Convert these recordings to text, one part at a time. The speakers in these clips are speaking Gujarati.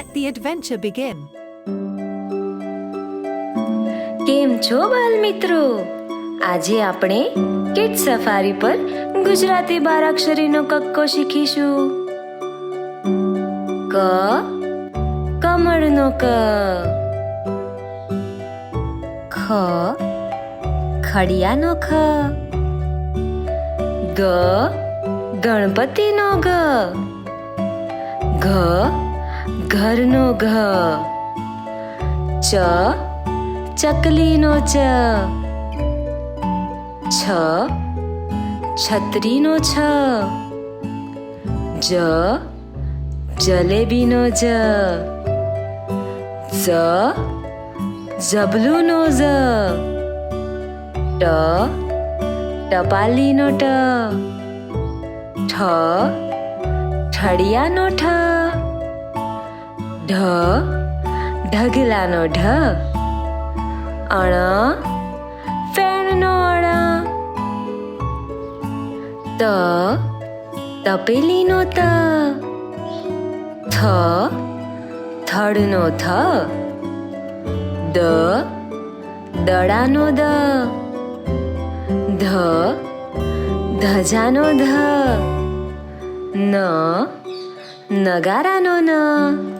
Let the adventure begin. કેમ છો બાલ મિત્રો આજે આપણે કિડ સફારી પર ગુજરાતી બારાક્ષરીનો કક્કો શીખીશું. ક, કમળનો ક. ખ, ખડિયાનો ખ. ગ ગણપતિનો ગ. ઘ ઘરનો ઘ ચ ચકલીનો ચ છ છત્રીનો છ જ જલેબીનો જ ઝ ઝબલુનો ઝ ટ ટપાલીનો ટ ઠ ઠળિયાનો ઠ ઢ, ઢગલાનો ઢ, અણ, ફેણનો અણ. ત, તપેલીનો ત. થ થડનો થ. દ, દડાનો દ. ધ, ધજાનો ધ. ન, નગારાનો ન.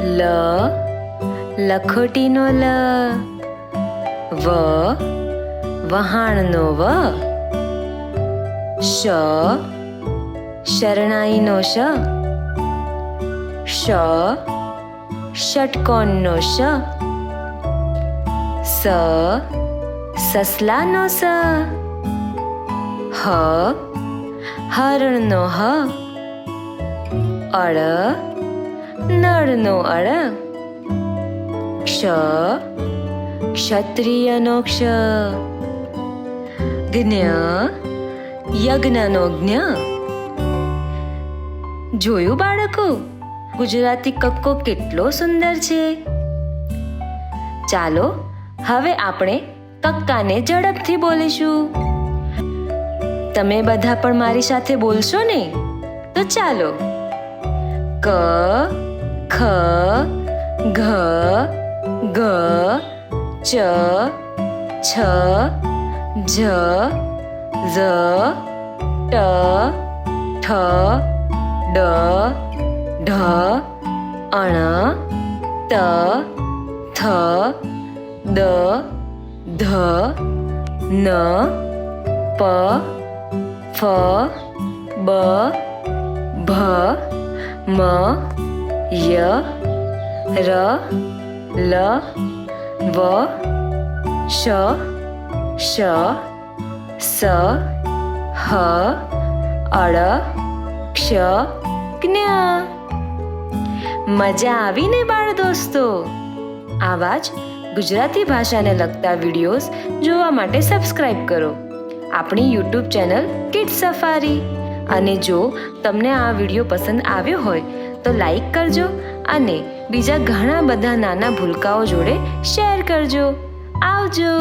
લ લખોટીનો લ વ વહાણનો વ શ શરણાઈનો શ શ ષટકોણનો શ સ સસલાનો સ હ હરણનો હ અળ નળનો અળ. ક્ષ, ક્ષત્રિયનો ક્ષ. જ્ઞ, યજ્ઞનો જ્ઞ. જોયું બાળકો? ગુજરાતી કક્કો કેટલો સુંદર છે. ચાલો, હવે આપણે કક્કાને ઝડપથી બોલીશું. તમે બધા પણ મારી સાથે બોલશો ને? તો ચાલો. ક ખ, ઘ, ગ, ચ, છ જ ઝ, ટ, ઠ, ડ, ઢ, અણ, ત, થ, દ, ધ, ન, પ, ફ, બ, ભ, મ ય, ર, લ, વ, શ શ, સ, હ, અળ, ક્ષ, જ્ઞા. મજા આવીને બાળ દોસ્તો. આવા જ ગુજરાતી ભાષાને લગતા વિડીયોઝ જોવા માટે સબસ્ક્રાઇબ કરો. આપણી યુટ્યુબ ચેનલ કિડ સફારી. અને જો તમને આ વીડિયો પસંદ આવ્યો હોય તો લાઈક કરજો અને બીજા ઘણા બધા નાના ભૂલકાઓ જોડે શેર કરજો. આવજો.